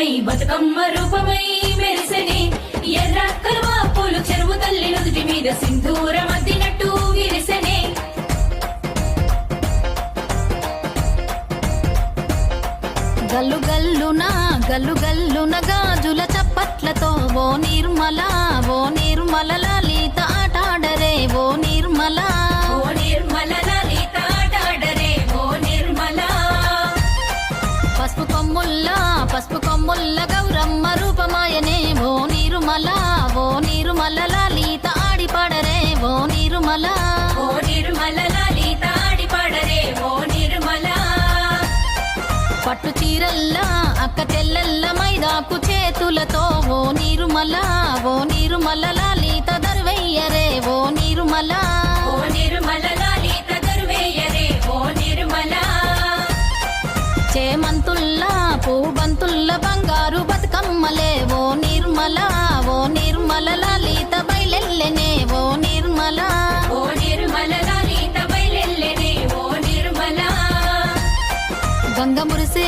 రూపమై బతుకమ్మ రూపమై మెరిసెనే. ఎర్ర కలువ పూలు చెరువు తల్లి నుదుటి మీద సింధూరం అద్దినట్టు విరిసెనే. గల్లు గల్లున గల్లు గల్లున గాజుల చప్పట్లతో ఓ నిర్మల ఓ పట్టు చీరల్లా అక్క చెల్లెల్ల మైదాకు చేతులతో ఓ నీరుమల ఓ నీరుమల లలిత దర్వెయ్యరే ఓ నిర్మల ఓ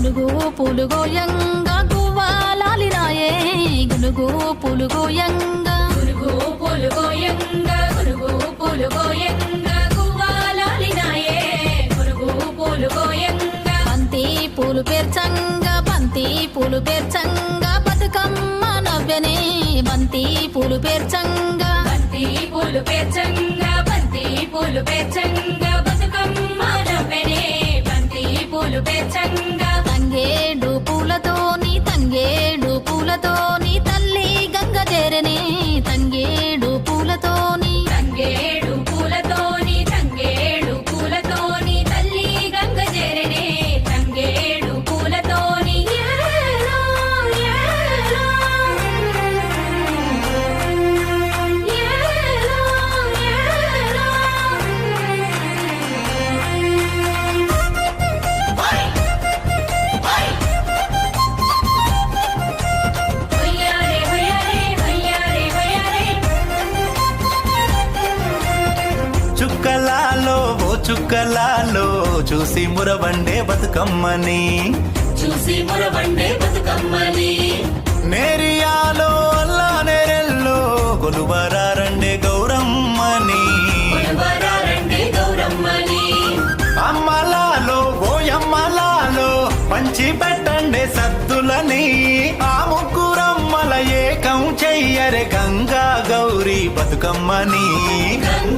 గునుగు పులుగోయంగా గువ్వాలాలిరాయే గునుగు పులుగోయంగా గురుగు పులుగోయంగా గురుగు పులుగోయంగా గువ్వాలాలినాయే గురుగు పులుగోయంగా బంతి పూలు పేర్చంగా బంతి పూలు పేర్చంగా బతుకమ్మ నవ్వెనే. బంతి పూలు పేర్చంగా. బంతి పూలు పేర్చంగా బంతి పూలు పేర్చంగా బతుకమ్మ నవ్వెనే. బంతి పూలు పేర్చంగా చుక్కలాలో చూసి మురబండే బతుకమ్మని. చూసి మురవండే బతుకమ్మని. నేరియాలో అల్లా నేరెల్లో కొలువరారండే గౌరమ్మని. అమ్మలాలో ఓయమ్మలాలో పంచి పెట్టండి సద్దులని. ఆ ముగ్గురమ్మల ఏకం చెయ్యరే గంగా గౌరీ బతుకమ్మని. గంగా గౌరీ బతుకమ్మని